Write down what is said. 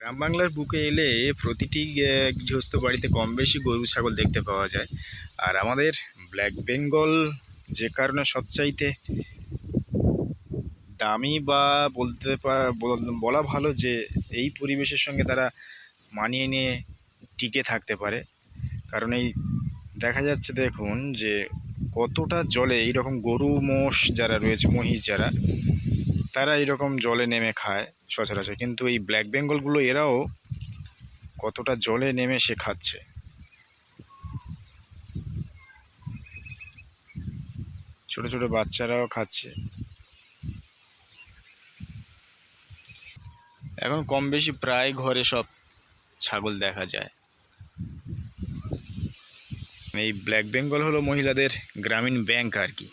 গ্রাম বাংলার বুকে এলে প্রতিটি গৃহস্থ বাড়িতে কম বেশি গরু, ছাগল দেখতে পাওয়া যায়। আর আমাদের ব্ল্যাক বেঙ্গল যে কারণে সবচাইতে দামি বা বলতে বলা ভালো যে এই পরিবেশের সঙ্গে তারা মানিয়ে নিয়ে টিকে থাকতে পারে। কারণ এই দেখা যাচ্ছে দেখুন যে কতটা জলে এইরকম গরু, মোষ যারা রয়েছে, মহিষ যারা তারা এরকম জলে নেমে খায় সচরাচর। কিন্তু এই ব্ল্যাক বেঙ্গলগুলো এরাও কতটা জলে নেমে সে খাচ্ছে। ছোট ছোট বাচ্চারাও খাচ্ছে। এখন কম বেশি প্রায় ঘরে সব ছাগল দেখা যায়। এই ব্ল্যাক বেঙ্গল হলো মহিলাদের গ্রামীণ ব্যাংক আর কি।